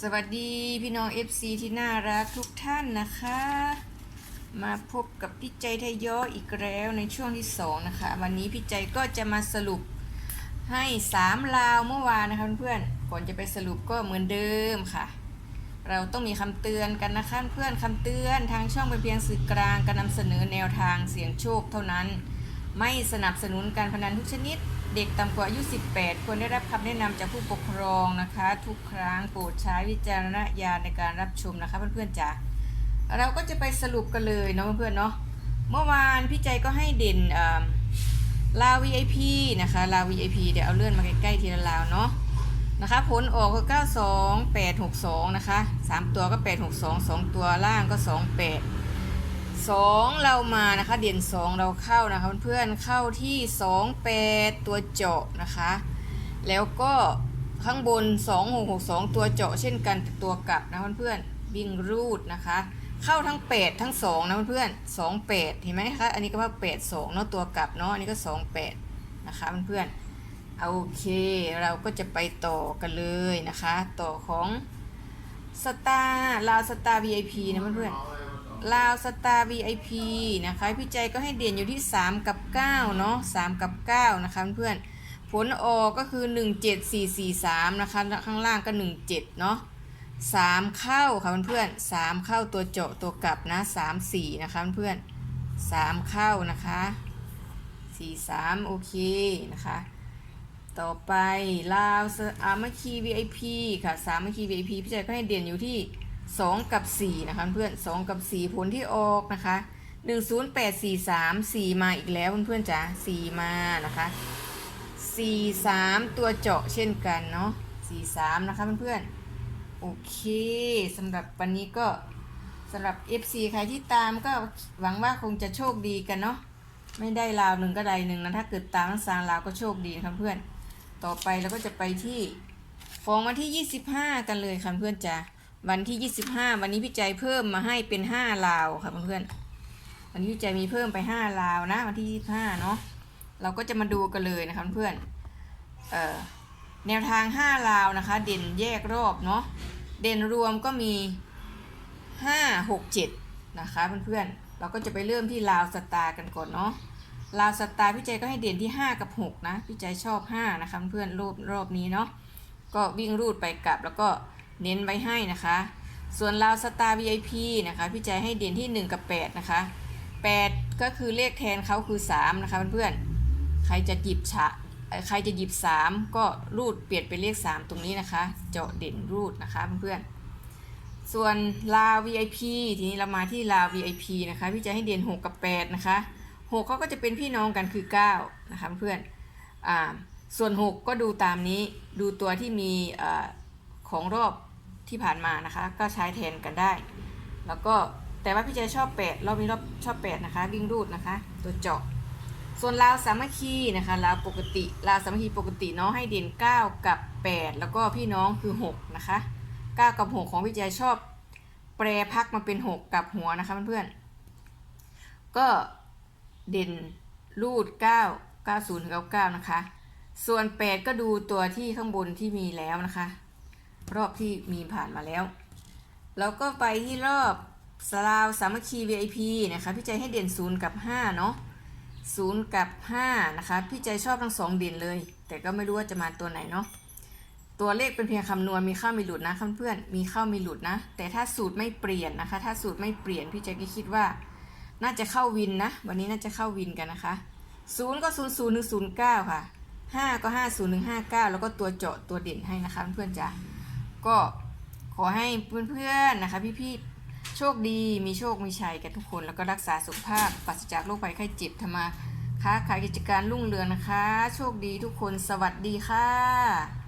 สวัสดีพี่น้อง FC ที่น่ารักทุกท่านนะคะ มาพบกับพี่ใจทยย้ออีกแล้วในช่วงที่สองนะคะ วันนี้พี่ใจก็จะมาสรุปให้สามลาวเมื่อวานนะคะเพื่อนๆก่อนจะไปสรุปก็เหมือนเดิมค่ะ เราต้องมีคำเตือนกันนะคะเพื่อนคำเตือนทางช่องเป็นเพียงสื่อกลางการนำเสนอแนวทางเสี่ยงโชคเท่านั้น ไม่สนับสนุนการพนันทุกชนิด เด็กต่ำกว่าอายุ 18 ควรได้รับคำแนะนำจากผู้ปกครองนะคะ ทุกครั้งโปรดใช้วิจารณญาณในการรับชมนะคะเพื่อนๆจ๋าเราก็จะไปสรุปกันเลยเนาะเพื่อนๆเนาะเมื่อวานพี่ใจก็ให้เด่นอ่าลาว VIP นะคะลาว VIP เดี๋ยวเอาเลื่อนมาใกล้ๆทีละลาวเนาะนะคะผลออกคือ92 862 นะคะ 3 ตัวก็ 862 2 ตัวล่างก็ 28 สองเรามานะคะเด่นสองเราเข้านะคะเพื่อนๆเข้าที่สองแปดตัวเจาะนะคะ แล้วก็ข้างบนสองหกหกสองตัวเจาะเช่นกันตัวกลับนะเพื่อนๆวิ่งรูดนะคะ เข้าทั้งแปดทั้งสองนะเพื่อนๆสองแปดเห็นไหมคะ อันนี้ก็ว่าแปดสองเนาะตัวกลับเนาะอันนี้ก็สองแปดนะคะเพื่อนๆโอเคเราก็จะไปต่อกันเลยนะคะ ต่อของสตาร์ลาวสตาร์ VIP นะเพื่อนๆ ลาวสตาร์ VIP นะคะพี่ใจก็ให้เด่นอยู่ที่ 3 กับ 9 เนาะ3กับ 9 นะคะเพื่อนผลออกก็คือ 17443 นะคะ ข้างล่างก็ 17 เนาะ3เข้าค่ะเพื่อนๆ3เข้าตัวเจาะตัวกลับนะ 3 4 นะคะเพื่อน3เข้านะคะ4 3 โอเคนะคะ ต่อไปลาวสามัคคี VIP ค่ะสามัคคี VIP พี่ใจก็ให้เด่นอยู่ที่ 2 กับ 4 นะคะเพื่อน2กับ 4 ผลที่ออกนะคะ 10843 4 มาอีกแล้วเพื่อนๆจ๋า4 มานะคะ43 ตัวเจาะเช่นกันเนาะ43 นะคะเพื่อนๆโอเคสำหรับวันนี้ก็สำหรับ FC ใครที่ตามก็หวังว่าคงจะโชคดีกันเนาะไม่ได้ลาวหนึ่งก็ได้หนึ่งนะถ้าเกิดตามทั้งสามลาวก็โชคดีครับเพื่อน ต่อไปเราก็จะไปที่ของวันที่ 25 กันเลยค่ะเพื่อนจ๋า วันที่ 25 วันนี้พี่ใจเพิ่มมาให้เป็น 5 ลาวค่ะเพื่อนๆวันนี้พี่ใจมีเพิ่มไป 5 ลาวนะ วันที่ 25 เนาะเราก็จะมาดูกันเลยนะคะเพื่อนเอ่อแนวทาง 5 ลาวนะคะ เด่นแยกรอบเนาะเด่นรวมก็มี 5 6 7 นะคะเพื่อนๆเราก็จะไปเริ่มที่ลาวสตาร์กันก่อนเนาะลาวสตาร์พี่ใจก็ให้เด่นที่ 5 กับ 6 นะ พี่ใจชอบ 5 นะคะเพื่อนรอบรอบนี้เนาะก็วิ่งรูดไปกลับแล้วก็ เน้นไว้ให้นะคะ ส่วนลาวสตาร์ VIP นะคะพี่ใจให้เด่นที่ 1 กับ 8 นะคะ 8 ก็คือเลขแทนเขาคือ 3 นะคะเพื่อนๆ ใครจะหยิบฉะใครจะหยิบ 3 ก็รูดเปลี่ยนเป็นเลข 3 ตรงนี้นะคะ เจาะเด่นรูดนะคะเพื่อนๆ ส่วนลาว VIP ทีนี้เรามาที่ลาว VIP นะคะพี่จะให้เด่น 6 กับ 8 นะคะ 6เขาก็จะเป็นพี่น้องกันคือ 9 นะคะเพื่อนอ่าส่วน 6 ก็ดูตามนี้ดูตัวที่มีอ่อ ของรอบที่ผ่านมานะคะ ก็ใช้แทนกันได้ แล้วก็แต่ว่าพี่เจชอบ8รอบนี้รอบชอบ8นะคะ วิ่งรูดนะคะ ตัวเจาะ ส่วนลาวสามัคคีนะคะลาวปกติลาวสามัคคีปกติเนาะให้เด่น9 กับ 8 แล้วก็พี่น้องคือ6นะคะ9กับ 6 ของพี่เจชอบ แปรพักมาเป็น 6 กับหัวนะคะเพื่อนๆก็เด่นรูด 9 90 99 นะคะ ส่วน 8 ก็ดูตัวที่ข้างบนที่มีแล้วนะคะ รอบที่มีผ่านมาแล้ว แล้วก็ไปที่รอบสลาวสามัคคี VIP นะคะ พี่ใจให้เด่น 0 กับ 5 เนาะ0 กับ 5 นะคะ พี่ใจชอบทั้ง 2 เด่นเลย แต่ก็ไม่รู้ว่าจะมาตัวไหนเนาะ ตัวเลขเป็นเพียงคำนวณ มีเข้ามีหลุดนะเพื่อนๆมีเข้ามีหลุดนะ แต่ถ้าสูตรไม่เปลี่ยนนะคะ ถ้าสูตรไม่เปลี่ยน พี่ใจก็คิดว่า น่าจะเข้าวินนะ วันนี้น่าจะเข้าวินกันนะคะ 0 ก็ 0 0 1 0 9 ค่ะ 5 ก็ 5 0 1 5 9 แล้วก็ตัวเจาะตัวเด่นให้นะคะเพื่อนๆจ้ะ ก็ขอให้เพื่อนๆนะคะ พี่ๆโชคดีมีโชคมีชัยกันทุกคนแล้วก็รักษาสุขภาพปราศจากโรคภัยไข้เจ็บทำมาค้าขายกิจการรุ่งเรืองนะคะ โชคดีทุกคนสวัสดีค่ะ